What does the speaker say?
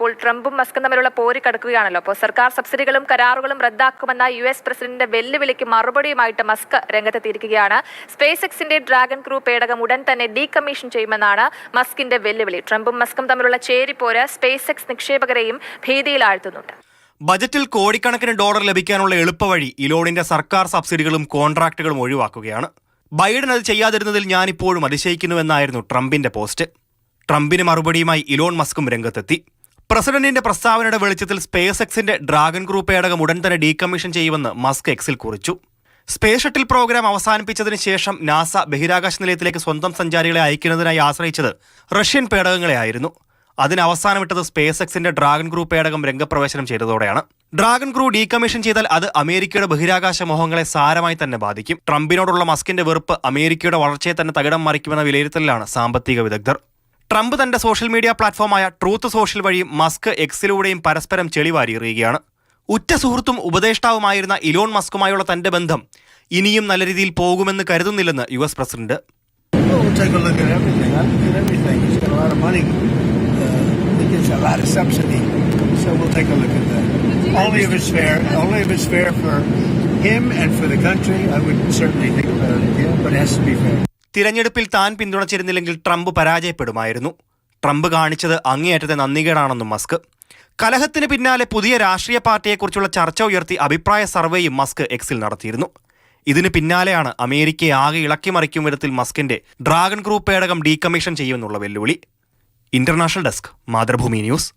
ഇപ്പോൾ ട്രംപും മസ്കും തമ്മിലുള്ള പോര് കടക്കുകയാണല്ലോ. അപ്പോൾ സർക്കാർ സബ്സിഡികളും കരാറുകളും റദ്ദാക്കുമെന്ന യു എസ് പ്രസിഡന്റിന്റെ വെല്ലുവിളിക്ക് മറുപടിയുമായിട്ട് മസ്ക് രംഗത്തെത്തിയിരിക്കുകയാണ്. സ്പേസ് എക്സിന്റെ ഡ്രാഗൺ ക്രൂ പേടകം ഉടൻ തന്നെ ഡീകമ്മീഷൻ ചെയ്യുമെന്നാണ് മസ്കിന്റെ വെല്ലുവിളി. ട്രംപും മസ്കും തമ്മിലുള്ള ചേരിപ്പോര് സ്പേസ് എക്സ് നിക്ഷേപകരെയും ഭീതിയിലാഴ്ത്തുന്നുണ്ട് ബജറ്റിൽ കോടിക്കണക്കിന് ഡോളർ ലഭിക്കാനുള്ള എളുപ്പവഴി ഇലോണിന്റെ സർക്കാർ സബ്സിഡികളും കോൺട്രാക്റ്റുകളും ഒഴിവാക്കുകയാണ്. ബൈഡൻ അത് ചെയ്യാതിരുന്നതിൽ ഞാനിപ്പോഴും അതിശയിക്കുന്നുവെന്നായിരുന്നു ട്രംപിന്റെ പോസ്റ്റ്. ട്രംപിന് മറുപടിയുമായി ഇലോൺ മസ്കും രംഗത്തെത്തി. പ്രസിഡന്റിന്റെ പ്രസ്താവനയുടെ വെളിച്ചത്തിൽ സ്പേസ് എക്സിന്റെ ഡ്രാഗൺ ഗ്രൂപ്പ് പേടകം ഉടൻ തന്നെ ഡീകമ്മീഷൻ ചെയ്യുമെന്ന് മസ്ക് എക്സിൽ കുറിച്ചു. സ്പേസ് ഷട്ടിൽ പ്രോഗ്രാം അവസാനിപ്പിച്ചതിന് ശേഷം നാസ ബഹിരാകാശ നിലയത്തിലേക്ക് സ്വന്തം സഞ്ചാരികളെ അയക്കുന്നതിനായി ആശ്രയിച്ചത് റഷ്യൻ പേടകങ്ങളെയായിരുന്നു അതിന് അവസാനമിട്ടത് സ്പേസ് എക്സിന്റെ ഡ്രാഗൺ ഗ്രൂപ്പ് പേടകം രംഗപ്രവേശനം ചെയ്തതോടെയാണ്. ഡ്രാഗൺ ക്രൂ ഡീകമ്മീഷൻ ചെയ്താൽ അത് അമേരിക്കയുടെ ബഹിരാകാശ മോഹങ്ങളെ സാരമായി തന്നെ ബാധിക്കും. ട്രംപിനോടുള്ള മസ്കിന്റെ വെറുപ്പ് അമേരിക്കയുടെ വളർച്ചയെ തന്നെ തകിടം മറിക്കുമെന്ന വിലയിരുത്തലിലാണ് സാമ്പത്തിക വിദഗ്ധർ. ട്രംപ് തന്റെ സോഷ്യൽ മീഡിയ പ്ലാറ്റ്ഫോമായ ട്രൂത്ത് സോഷ്യൽ വഴി മസ്ക് എക്സിലൂടെയും പരസ്പരം ചെളിവാരിയറിയുകയാണ് ഉറ്റ സുഹൃത്തും ഉപദേഷ്ടാവുമായിരുന്ന ഇലോൺ മസ്കുമായുള്ള തന്റെ ബന്ധം ഇനിയും നല്ല രീതിയിൽ പോകുമെന്ന് കരുതുന്നില്ലെന്ന് യു എസ് പ്രസിഡന്റ്. തിരഞ്ഞെടുപ്പിൽ താൻ പിന്തുണച്ചിരുന്നില്ലെങ്കിൽ ട്രംപ് പരാജയപ്പെടുമായിരുന്നു. ട്രംപ് കാണിച്ചത് അങ്ങേയറ്റത്തെ നന്ദികേടാണെന്നും മസ്ക്. കലഹത്തിന് പിന്നാലെ പുതിയ രാഷ്ട്രീയ പാർട്ടിയെക്കുറിച്ചുള്ള ചർച്ച ഉയർത്തി അഭിപ്രായ സർവേയും മസ്ക് എക്സിൽ നടത്തിയിരുന്നു. ഇതിന് പിന്നാലെയാണ് അമേരിക്കയെ ആകെ ഇളക്കിമറിക്കും വിധത്തിൽ മസ്കിന്റെ ഡ്രാഗൺ ഗ്രൂപ്പ് പേടകം ഡീകമ്മീഷൻ ചെയ്യുമെന്നുള്ള വെല്ലുവിളി. International desk Mathrubhumi news.